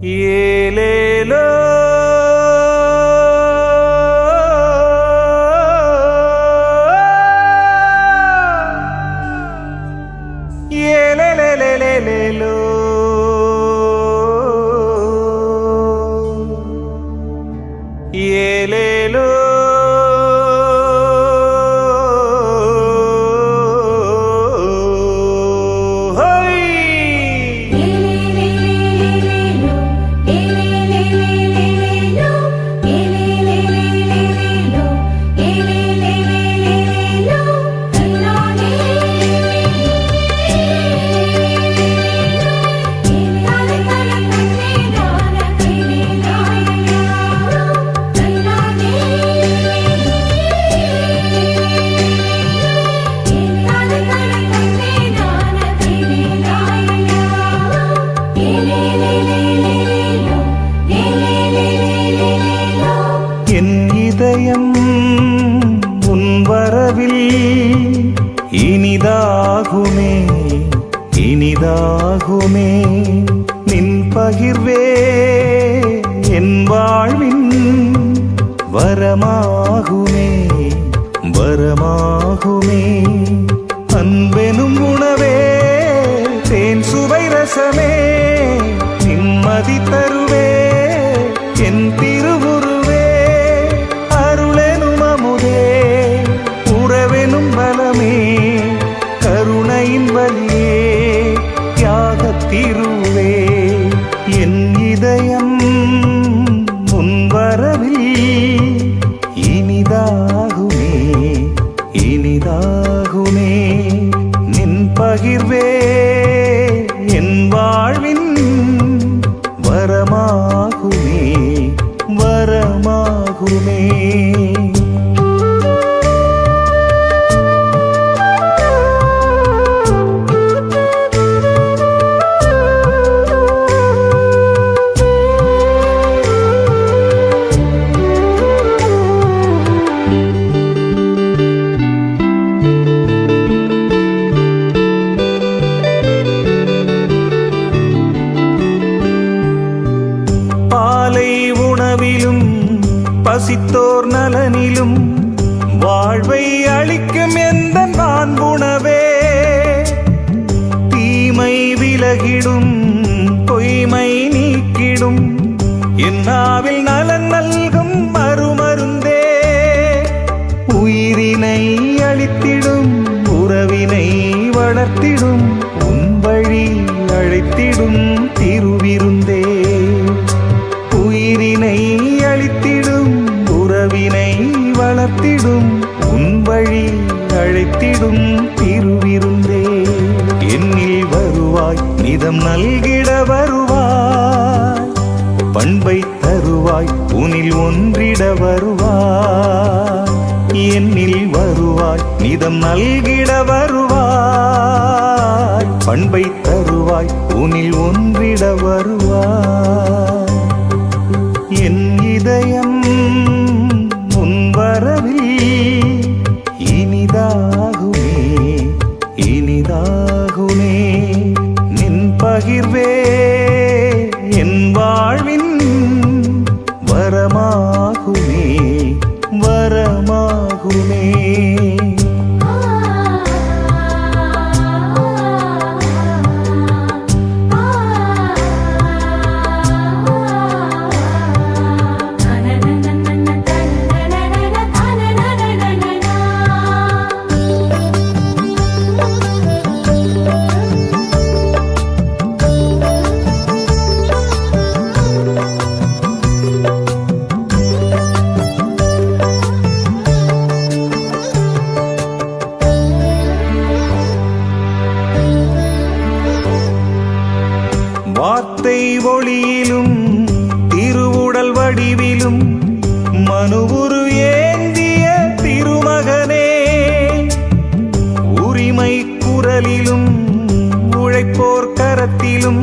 Y el Yelelo இனிதாகுமே நின் பகிர்வே என் வாழ்வின் வரமாகுமே வரமாகுமே. அன்பெனும் உணவே தேன் சுவை ரசமே நிம்மதி தருவே இனிதாகுமே நின் பகிர்வே என் வாழ்வின் வரமாகுமே வரமாகுமே. உணவிலும் பசித்தோர் நலனிலும் வாழ்வை அளிக்கும் எந்த மாண்புணவே தீமை விலகிடும் பொய்மை நீக்கிடும் என்னாவில் நலன் நல்கும் மறுமருந்தே. உயிரினை அளித்திடும் உறவினை வளர்த்திடும் உன் வழி அழைத்திடும். அழைத்திடும் திருவிருந்தே. என்னில் வருவாய் நிதம் நல்கிட வருவாய். பண்பை தருவாய் உனில் ஒன்றிட வருவாய். என்னில் வருவாய் நிதம் நல்கிட வருவாய். பண்பை தருவாய் உனில் ஒன்றிட வருவாய். மனுவுரு ஏந்திய திருமகனே உரிமை குரலிலும் உழைப்போர் கரத்திலும்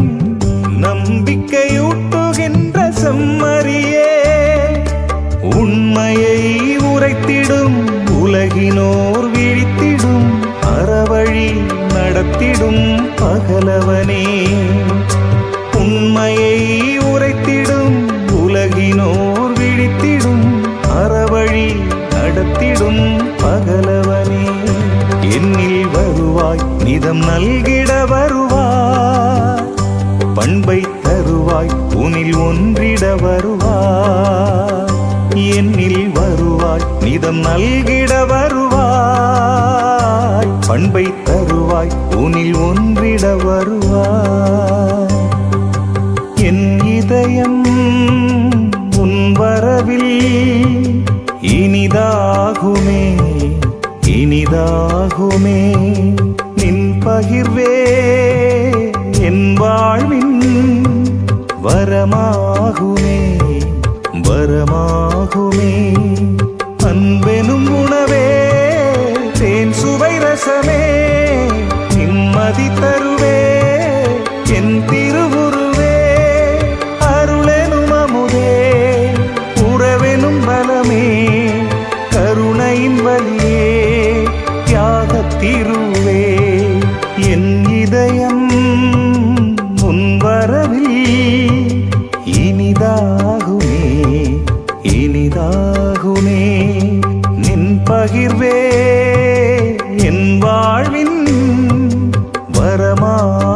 நம்பிக்கையூட்டுகின்ற செம்மறியே உண்மையை உரைத்திடும் உலகினோர் விழித்திடும் அறவழி நடத்திடும் பகலவனே. உனில் ஒன்றிட வருவாய் என்னில் வருவாய் நிதம் நல்கிட வருவாய். பண்பை தருவாய் உனில் ஒன்றிட வருவாய். என் இதயம் உன் வரவில் இனிதாகுமே இனிதாகுமே. நின் பகிர்வே என் வாழ்வின் வரமாகுமே வரமாகுமே. அன்பெனும் உணவே தேன் சுவை ரசமே நிம்மதி தருவே என் திருவுருவே. அருளெனும் அமுதே உறவெனும் பலமே கருணையின் வழியே தியாக திருவே என் இதயம் உன் வரவில் வரமாகுமே